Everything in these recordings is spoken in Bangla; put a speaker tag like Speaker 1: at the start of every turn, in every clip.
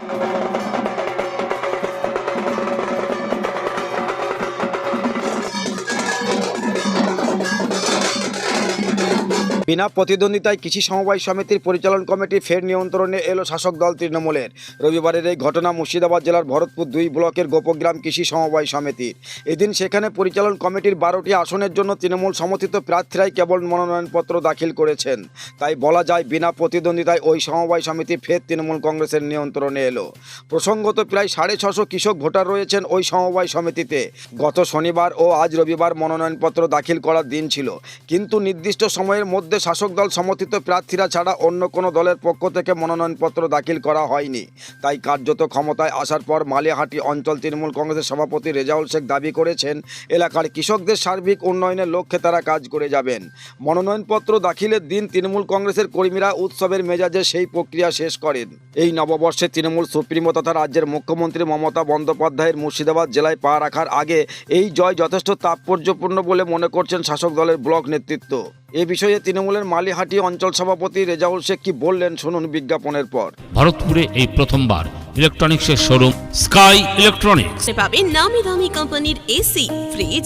Speaker 1: you বিনা প্রতিদ্বন্দ্বিতায় কৃষি সমবায় সমিতির পরিচালন কমিটি ফের নিয়ন্ত্রণে এলো শাসক দল তৃণমূলের। রবিবারের এই ঘটনা মুর্শিদাবাদ জেলার ভরতপুর দুই ব্লকের গোপগ্রাম কৃষি সমবায় সমিতির। এদিন সেখানে পরিচালন কমিটির বারোটি আসনের জন্য তৃণমূল সমর্থিত প্রার্থীরাই কেবল মনোনয়নপত্র দাখিল করেছেন। তাই বলা যায়, বিনা প্রতিদ্বন্দ্বিতায় ওই সমবায় সমিতি ফের তৃণমূল কংগ্রেসের নিয়ন্ত্রণে এলো। প্রসঙ্গত প্রায় সাড়ে ছশো কৃষক ভোটার রয়েছেন ওই সমবায় সমিতিতে। গত শনিবার ও আজ রবিবার মনোনয়নপত্র দাখিল করার দিন ছিল। কিন্তু নির্দিষ্ট সময়ের মধ্যে শাসক দল সমর্থিত প্রার্থীরা ছাড়া অন্য কোনো দলের পক্ষ থেকে মনোনয়নপত্র দাখিল করা হয়নি। তাই কার্যত ক্ষমতায় আসার পর মালিয়াহাটি অঞ্চল তৃণমূল কংগ্রেসের সভাপতি রেজাউল শেখ দাবি করেছেন, এলাকার কৃষকদের সার্বিক উন্নয়নের লক্ষ্যে তারা কাজ করে যাবেন। মনোনয়নপত্র দাখিলের দিন তৃণমূল কংগ্রেসের কর্মীরা উৎসবের মেজাজে সেই প্রক্রিয়া শেষ করেন। এই নববর্ষে তৃণমূল সুপ্রিমো তথা রাজ্যের মুখ্যমন্ত্রী মমতা বন্দ্যোপাধ্যায়ের মুর্শিদাবাদ জেলায় পা রাখার আগে এই জয় যথেষ্ট তাৎপর্যপূর্ণ বলে মনে করছেন শাসক দলের ব্লক নেতৃত্ব। এ বিষয়ে তৃণমূলের মালিহাটি অঞ্চল সভাপতি রেজাউল শেখ কি বললেন শুনুন বিজ্ঞাপনের পর।
Speaker 2: ভারতপুরে এই প্রথমবার ইলেকট্রনিক্সের শোরুম স্কাই ইলেকট্রনিক্স।
Speaker 3: পাবেন নামি দামি কোম্পানির AC fridge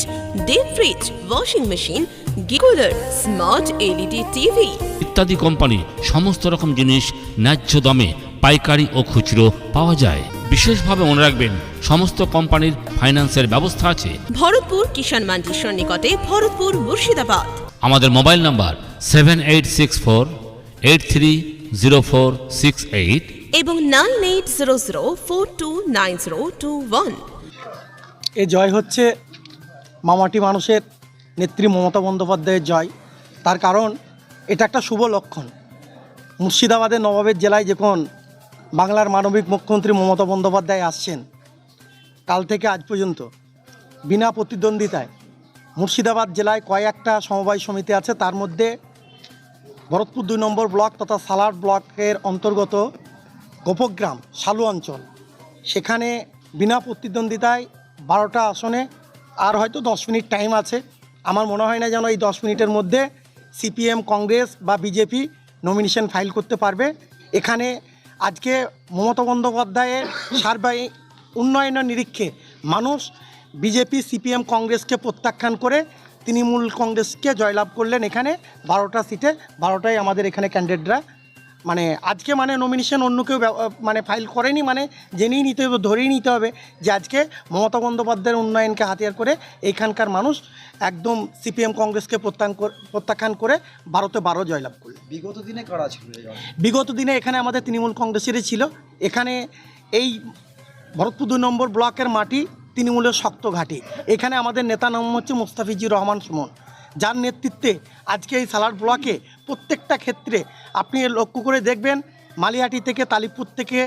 Speaker 3: deep fridge washing machine গিকুলার smart LED TV
Speaker 2: ইত্যাদি কোম্পানি সমস্ত রকম জিনিস ন্যায্য দামে পাইকারি ও খুচরো পাওয়া যায়। বিশেষভাবে মনে রাখবেন সমস্ত কোম্পানির ফাইন্যান্সের ব্যবস্থা আছে।
Speaker 3: ভরতপুর কিষাণ মান্ডির নিকটে ভরতপুর মুর্শিদাবাদ।
Speaker 2: আমাদের mobile number seven eight six four eight three zero four six eight
Speaker 3: এবং nine eight zero zero four two nine zero two one
Speaker 4: এ জয় হচ্ছে মামাটি মানুষের নেত্রী মমতা বন্দ্যোপাধ্যায়ের জয়। তার কারণ এটা একটা শুভ লক্ষণ। মুর্শিদাবাদের নবাবের জেলায় যখন বাংলার মানবিক মুখ্যমন্ত্রী মমতা বন্দ্যোপাধ্যায় আসছেন কাল থেকে আজ পর্যন্ত বিনা প্রতিদ্বন্দ্বিতায় মুর্শিদাবাদ জেলায় কয়েকটা সমবায় সমিতি আছে। তার মধ্যে ভরতপুর দুই নম্বর ব্লক তথা সালার ব্লকের অন্তর্গত গোপগ্রাম, শালু অঞ্চল। সেখানে বিনা প্রতিদ্বন্দ্বিতায় বারোটা আসনে আর হয়তো দশ মিনিট টাইম আছে। আমার মনে হয় না যেন এই দশ মিনিটের মধ্যে সিপিএম, কংগ্রেস বা বিজেপি নমিনেশন ফাইল করতে পারবে। এখানে আজকে মমতা বন্দ্যোপাধ্যায়ের সার্বিক উন্নয়নের নিরীক্ষে মানুষ বিজেপি সিপিএম কংগ্রেসকে প্রত্যাখ্যান করে তৃণমূল কংগ্রেসকে জয়লাভ করলেন এখানে। বারোটা সিটে বারোটাই আমাদের এখানে ক্যান্ডিডেটরা মানে আজকে মানে নমিনেশন অন্য কেউ মানে ফাইল করেনি মানে জেনেই নিতে হবে ধরেই নিতে হবে যে আজকে মমতা বন্দ্যোপাধ্যায়ের উন্নয়নকে হাতিয়ার করে এইখানকার মানুষ একদম সিপিএম কংগ্রেসকে প্রত্যাখ্যান কর- প্রত্যাখ্যান করে বারোতে বারো জয়লাভ করলেন।
Speaker 1: বিগত দিনে কারা ছিল
Speaker 4: বিগত দিনে এখানে আমাদের তৃণমূল কংগ্রেসেরই ছিল। এখানে এই ভরতপুর দুই নম্বর ব্লকের মাটি তৃণমূলের শক্ত ঘাঁটি। এখানে আমাদের নেতা নাম হচ্ছে মুস্তাফিজুর রহমান সুমন। যার নেতৃত্বে আজকে এই সালার ব্লকে প্রত্যেকটা ক্ষেত্রে আপনি লক্ষ্য করে দেখবেন মালিহাটি থেকে তালিপুর থেকে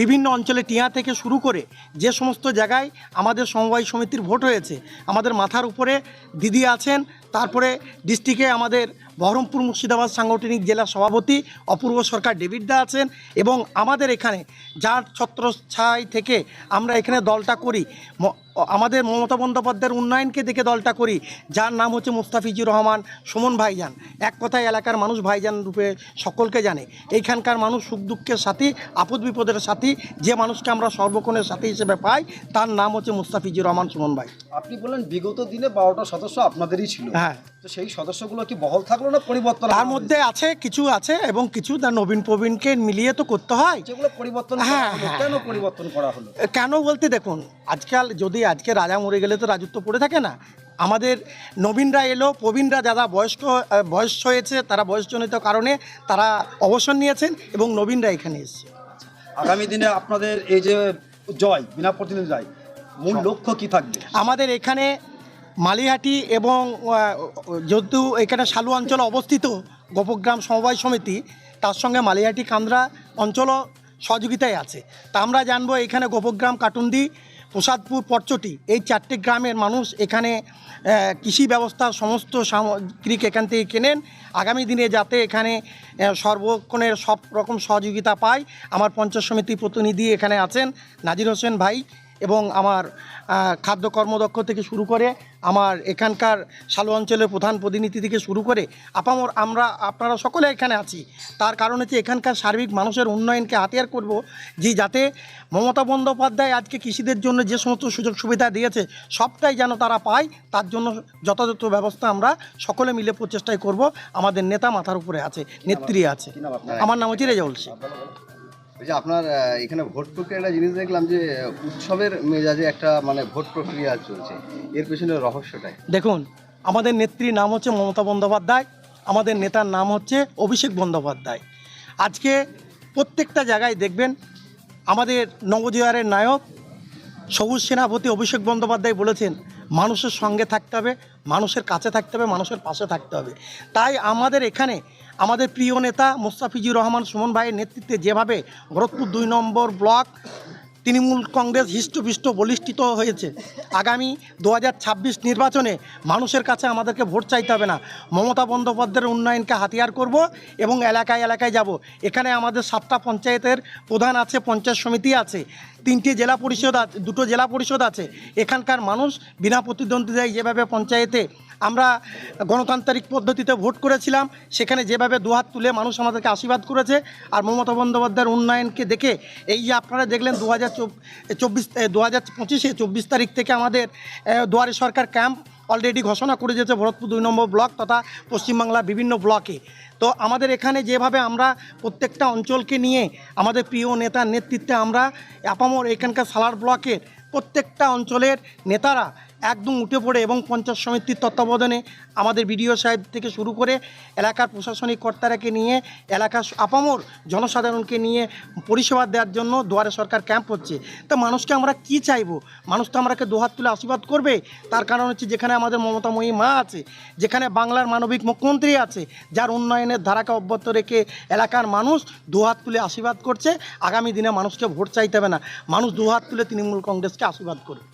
Speaker 4: বিভিন্ন অঞ্চলে টিয়া থেকে শুরু করে যে সমস্ত জায়গায় আমাদের সমবায় সমিতির ভোট হয়েছে, আমাদের মাথার উপরে দিদি আছেন তারপরে ডিস্ট্রিক্টে আমাদের বহরমপুর মুর্শিদাবাদ সাংগঠনিক জেলা সভাপতি অপূর্ব সরকার ডেভিডদা আছেন এবং আমাদের এখানে যার ছত্রছাই থেকে আমরা এখানে দলটা করি আমাদের মমতা বন্দ্যোপাধ্যায়ের উন্নয়নকে দেখে দলটা করি যার নাম হচ্ছে মুস্তাফিজুর রহমান সুমন ভাইজান। এক কথায় এলাকার মানুষ ভাইজান রূপে সকলকে জানে। এইখানকার মানুষ সুখ দুঃখের সাথী আপদ বিপদের সাথী যে মানুষকে আমরা সর্বক্ষণের সাথী হিসেবে পাই তার নাম হচ্ছে মুস্তাফিজুর রহমান সুমন ভাই।
Speaker 1: আপনি বললেন বিগত দিনে বারোটা সদস্য আপনাদেরই ছিল।
Speaker 4: হ্যাঁ।
Speaker 1: তো সেই সদস্যগুলো কি বহল থাকল না পরিবর্তন
Speaker 4: তার মধ্যে আছে কিছু আছে এবং কিছু তার নবীন প্রবীণকে মিলিয়ে তো করতে হয়।
Speaker 1: যেগুলো পরিবর্তন
Speaker 4: হ্যাঁ, হ্যাঁ,
Speaker 1: কেন পরিবর্তন করা হলো?
Speaker 4: কেন বলতে দেখুন আজকাল যদি আজকে রাজা মরে গেলে তো রাজত্ব পড়ে থাকে না। আমাদের নবীনরা এলো প্রবীণরা যারা বয়স্ক বয়স হয়েছে তারা বয়সজনিত কারণে তারা অবসর নিয়েছেন এবং নবীনরা এখানে এসছে।
Speaker 1: আগামী দিনে আপনাদের এই যে জয় বিনা প্রতিনিধি জয় মূল লক্ষ্য কি থাকবে?
Speaker 4: আমাদের এখানে মালিহাটি এবং যেহেতু এখানে শালু অঞ্চলে অবস্থিত গোপগ্রাম সমবায় সমিতি, তার সঙ্গে মালিহাটি কান্দ্রা অঞ্চলও সহযোগিতায় আছে। তা আমরা জানব এখানে গোপগ্রাম কাটুন্দি, প্রসাদপুর পরচটি এই চারটি গ্রামের মানুষ এখানে কৃষি ব্যবস্থার সমস্ত সামগ্রিক এখান থেকে কেনেন। আগামী দিনে যাতে এখানে সর্বক্ষণের সব রকম সহযোগিতা পায়, আমার পঞ্চায়েত সমিতি প্রতিনিধি এখানে আছেন, নাজির হোসেন ভাই। এবং আমার খাদ্য কর্মদক্ষ থেকে শুরু করে আমার এখানকার শালু অঞ্চলের প্রধান প্রতিনিধি থেকে শুরু করে আপামর আমরা আপনারা সকলে এখানে আছি। তার কারণ হচ্ছে এখানকার সার্বিক মানুষের উন্নয়নকে হাতিয়ার করব যে যাতে মমতা বন্দ্যোপাধ্যায় আজকে কৃষিদের জন্য যে সমস্ত সুযোগ সুবিধা দিয়েছে সবটাই যেন তারা পায় তার জন্য যথাযথ ব্যবস্থা আমরা সকলে মিলে প্রচেষ্টায় করব। আমাদের নেতা মাথার উপরে আছে নেত্রী আছে? আমার নাম হচ্ছে রেজাউল শেখ।
Speaker 5: ওই যে আপনার এখানে ভোট প্রক্রিয়া একটা জিনিস দেখলাম যে উৎসবের মেজাজে একটা মানে ভোট প্রক্রিয়া চলছে। এর পেছনে রহস্যটাই।
Speaker 4: দেখুন, আমাদের নেত্রীর নাম হচ্ছে মমতা বন্দ্যোপাধ্যায়, আমাদের নেতার নাম হচ্ছে অভিষেক বন্দ্যোপাধ্যায়। আজকে প্রত্যেকটা জায়গায় দেখবেন, আমাদের নবজোয়ারের নায়ক সবুজ সেনাপতি অভিষেক বন্দ্যোপাধ্যায় বলেছেন, মানুষের সঙ্গে থাকতে হবে, মানুষের কাছে থাকতে হবে, মানুষের পাশে থাকতে হবে। তাই আমাদের এখানে আমাদের প্রিয় নেতা মোস্তাফিজুর রহমান সুমন ভাইয়ের নেতৃত্বে যেভাবে ভরতপুর দুই নম্বর ব্লক তৃণমূল কংগ্রেস হৃষ্টপুষ্ট বলিষ্ঠিত হয়েছে। আগামী দু হাজার ছাব্বিশ নির্বাচনে মানুষের কাছে আমাদেরকে ভোট চাইতে হবে না। মমতা বন্দ্যোপাধ্যায়ের উন্নয়নকে হাতিয়ার করব এবং এলাকায় এলাকায় যাব। এখানে আমাদের সাতটা পঞ্চায়েতের প্রধান আছে, পঞ্চায়েত সমিতি আছে, তিনটি জেলা পরিষদ আছে দুটো জেলা পরিষদ আছে। এখানকার মানুষ বিনা প্রতিদ্বন্দ্বিতায় যেভাবে পঞ্চায়েতে আমরা গণতান্ত্রিক পদ্ধতিতে ভোট করেছিলাম, সেখানে যেভাবে দুহাত তুলে মানুষ আমাদেরকে আশীর্বাদ করেছে, আর মমতা বন্দ্যোপাধ্যায়ের উন্নয়নকে দেখে এই যে আপনারা দেখলেন দু হাজার চব্বিশ দু হাজার পঁচিশে চব্বিশ তারিখ থেকে আমাদের দুয়ারে সরকার ক্যাম্প অলরেডি ঘোষণা করে দিয়েছে ভরতপুর দুই নম্বর ব্লক তথা পশ্চিমবাংলার বিভিন্ন ব্লকে। তো আমাদের এখানে যেভাবে আমরা প্রত্যেকটা অঞ্চলকে নিয়ে আমাদের প্রিয় নেতার নেতৃত্বে আমরা আপামর এখানকার সালার ব্লকের প্রত্যেকটা অঞ্চলের নেতারা একদম উঠে পড়ে এবং পঞ্চায়েত সমিতির তত্ত্বাবধানে আমাদের বিডিও সাহেব থেকে শুরু করে এলাকার প্রশাসনিক কর্তারাকে নিয়ে এলাকার আপামর জনসাধারণকে নিয়ে পরিষেবা দেওয়ার জন্য দুয়ারে সরকার ক্যাম্প হচ্ছে। তা মানুষকে আমরা কি চাইব? মানুষ তো আমরাকে দুহাত তুলে আশীর্বাদ করবে। তার কারণ হচ্ছে যেখানে আমাদের মমতাময়ী মা আছে, যেখানে বাংলার মানবিক মুখ্যমন্ত্রী আছে, যার উন্নয়নের ধারাকে অব্যাহত রেখে এলাকার মানুষ দুহাত তুলে আশীর্বাদ করছে। আগামী দিনে মানুষকে ভোট চাইতে হবে না। মানুষ দুহাত তুলে তৃণমূল কংগ্রেসকে আশীর্বাদ করবে